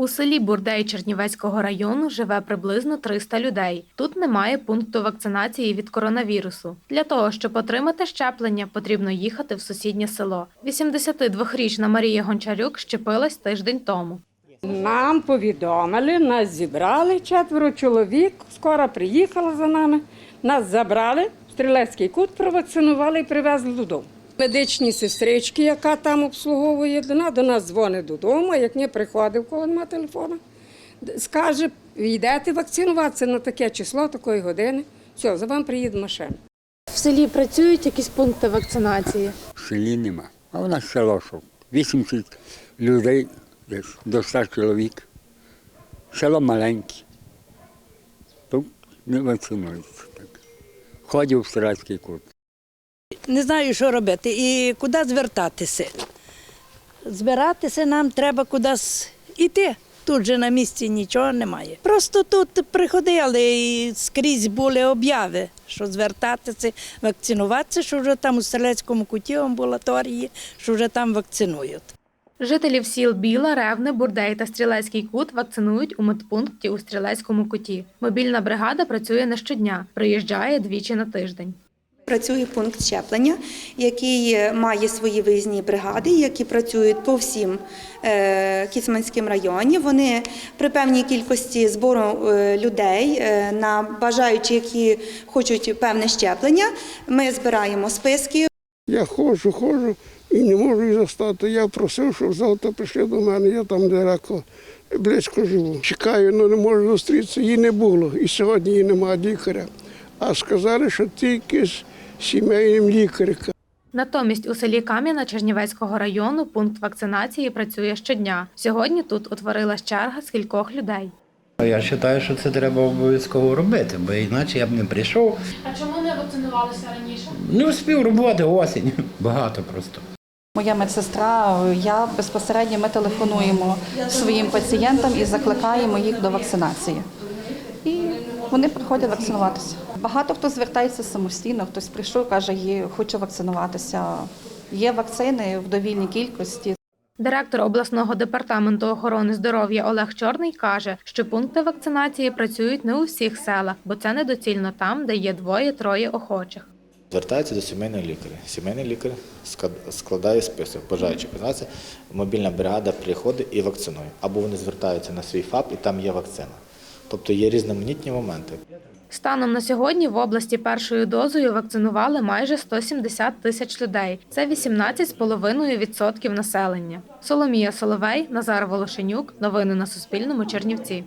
У селі Бурдей Чернівецького району живе приблизно 300 людей. Тут немає пункту вакцинації від коронавірусу. Для того, щоб отримати щеплення, потрібно їхати в сусіднє село. 82-річна Марія Гончарюк щепилась тиждень тому. Нам повідомили, нас зібрали четверо чоловік. Скоро приїхала за нами. Нас забрали, в стрілецький кут провакцинували і привезли додому. Медичні сестрички, яка там обслуговує, вона до нас дзвонить додому. Як не приходить, в кого немає телефону, скаже, йдете вакцинуватися на таке число, такої години. Все, за вам приїде машина. В селі працюють якісь пункти вакцинації. В селі нема. А у нас село, що 80 людей, десь до 100 чоловік. Село маленьке. Тут не вакцинується так. Ходив в стрільський кут. Не знаю, що робити і куди звертатися. Збиратися нам треба кудись іти. Тут же на місці нічого немає. Просто тут приходили і скрізь були обяви, що звертатися, вакцинуватися, що вже там у стрілецькому куті амбулаторії, що вже там вакцинують. Жителів сіл Біла, Ревне, Бурдей та Стрілецький кут вакцинують у медпункті у Стрілецькому куті. Мобільна бригада працює не щодня, приїжджає двічі на тиждень. Працює пункт щеплення, який е, має свої виїзні бригади, які працюють по всім е, Кіцманським районі. Вони при певній кількості збору е, людей на бажаючі, які хочуть певне щеплення. Ми збираємо списки, Я ходжу, ходжу і не можу її застати. Я просив, щоб завтра прийшли до мене, я там далеко, близько живу. Чекаю, але не можу зустрітися. Її не було. І сьогодні її немає лікаря. А сказали, що тільки з сімейним лікарем. Натомість у селі Кам'яна Чернівецького району пункт вакцинації працює щодня. Сьогодні тут утворилась черга з кількох людей. Я вважаю, що це треба обов'язково робити, бо інакше я б не прийшов. А чому не вакцинувалися раніше? Не успів роботи осінь. Багато просто. Моя медсестра, я безпосередньо ми телефонуємо своїм пацієнтам і закликаємо їх до вакцинації. І вони приходять вакцинуватися. Багато хто звертається самостійно, хтось прийшов, каже, «Є- хочу вакцинуватися. Є вакцини в довільній кількості. Директор обласного департаменту охорони здоров'я Олег Чорний каже, що пункти вакцинації працюють не у всіх селах, бо це недоцільно там, де є двоє-троє охочих. Звертається до сімейного лікаря. Сімейний лікар складає список бажаючих вакцинації. Мобільна бригада приходить і вакцинує. Або вони звертаються на свій ФАП і там є вакцина. Тобто є різноманітні моменти. Станом на сьогодні в області першою дозою вакцинували майже 170 тисяч людей. Це 18,5% населення. Соломія Соловей, Назар Волошенюк. Новини на Суспільному. Чернівці.